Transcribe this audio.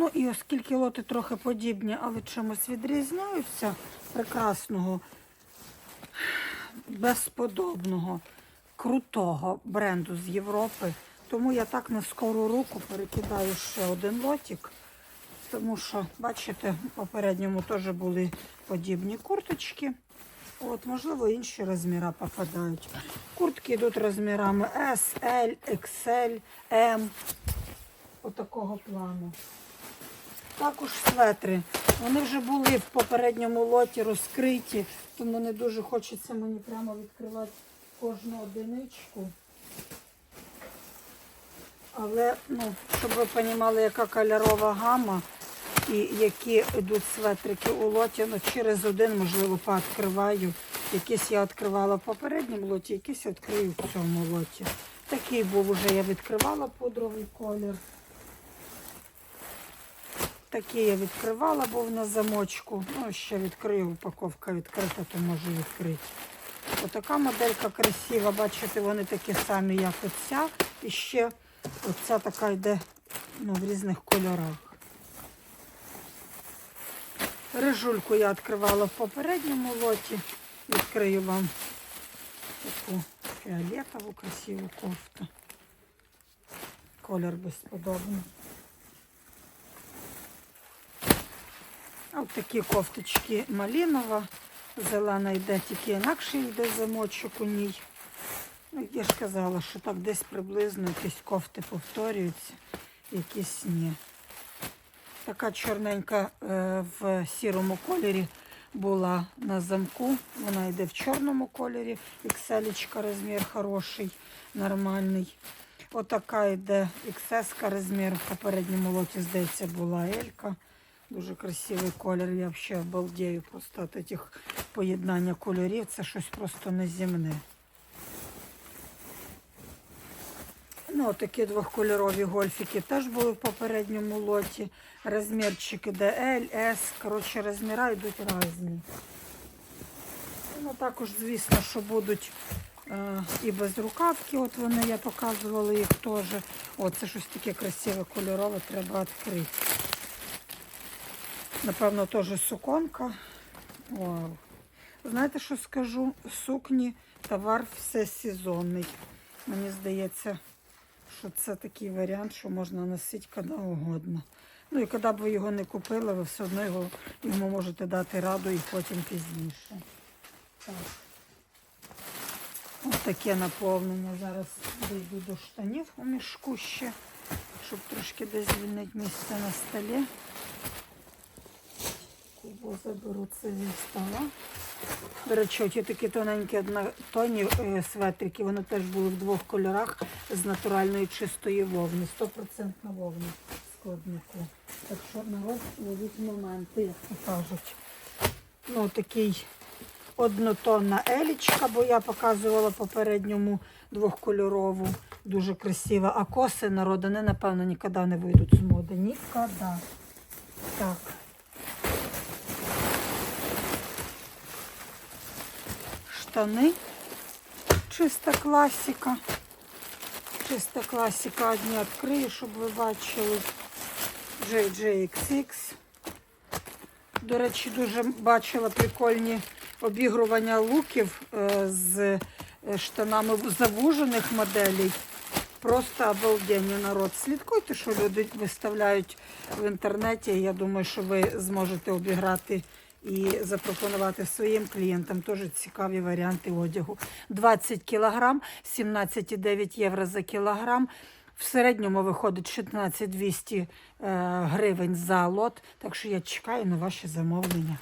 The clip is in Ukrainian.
Ну і оскільки лоти трохи подібні, але чимось відрізняються прекрасного, безподобного, крутого бренду з Європи. Тому я так на скору руку перекидаю ще один лотик. Тому що, бачите, в попередньому теж були подібні курточки. От, можливо, інші розміри попадають. Куртки йдуть розмірами S, L, XL, M. Отакого плану. Також светри. Вони вже були в попередньому лоті розкриті, тому не дуже хочеться мені прямо відкривати кожну одиничку. Але, ну, щоб ви розуміли, яка кольорова гама і які йдуть светрики у лоті, ну, через один, можливо, пооткриваю. Якісь я відкривала в попередньому лоті, якісь відкрию в цьому лоті. Такий був уже я відкривала пудровий колір. Такий я відкривала, був на замочку. Ну, ще відкрию, упаковка відкрита, то можу відкрити. Отака моделька красива, бачите, вони такі самі, як оця. І ще оця така йде ну, в різних кольорах. Рижульку я відкривала в попередньому лоті. Відкрию вам таку фіолетову красиву кофту. Колір безподобний. Ось такі кофточки малінова. Зелена йде, тільки інакше йде замочок у ній. Ну, я ж казала, що так десь приблизно якісь кофти повторюються, якісь ні. Така чорненька е, в сірому кольорі була на замку. Вона йде в чорному кольорі. XL розмір хороший, нормальний. Отака йде XS розмір. В попередньому лоті, здається, була Елька. Дуже красивий колір. Я взагалі обалдею просто від цих поєднання кольорів. Це щось просто неземне. Ну, такі двохкольорові гольфіки теж були в попередньому лоті. Розмірчики DL, S. Коротше, розміри йдуть різні. Ну, також, звісно, що будуть е, і без рукавки. От вони, я показувала їх теж. О, це щось таке красиве кольорове, треба відкрити. Напевно, теж суконка. Вау. Знаєте, що скажу? Сукні товар всесезонний. Мені здається, що це такий варіант, що можна носити коли угодно. Ну і коли б ви його не купили, ви все одно його йому можете дати раду і потім пізніше. Так. Ось таке наповнення. Зараз дійду до штанів у мішку ще, щоб трошки десь звільнити місце на столі. Кубу заберу це зі стола. До речі, ті такі тоненькі однотонні е, светрики, вони теж були в двох кольорах з натуральної чистої вовни, 100% вовни складнику. Так що народ ловить моменти, як то кажуть. Ну, такий однотонна елічка, бо я показувала попередньому двохкольорову, дуже красива. А коси народу не, напевно, ніколи не вийдуть з моди. Ніколи. Так. Штани. Чиста класика. Чиста класика одні відкрию, щоб ви бачили. JJXX. До речі, дуже бачила прикольні обігрування луків е, з е, штанами завужених моделей. Просто обалденний народ. Слідкуйте, що люди виставляють в інтернеті. Я думаю, що ви зможете обіграти і запропонувати своїм клієнтам теж цікаві варіанти одягу. 20 кг, 17,9 євро за кілограм. В середньому виходить 16 200 е, гривень за лот. Так що я чекаю на ваші замовлення.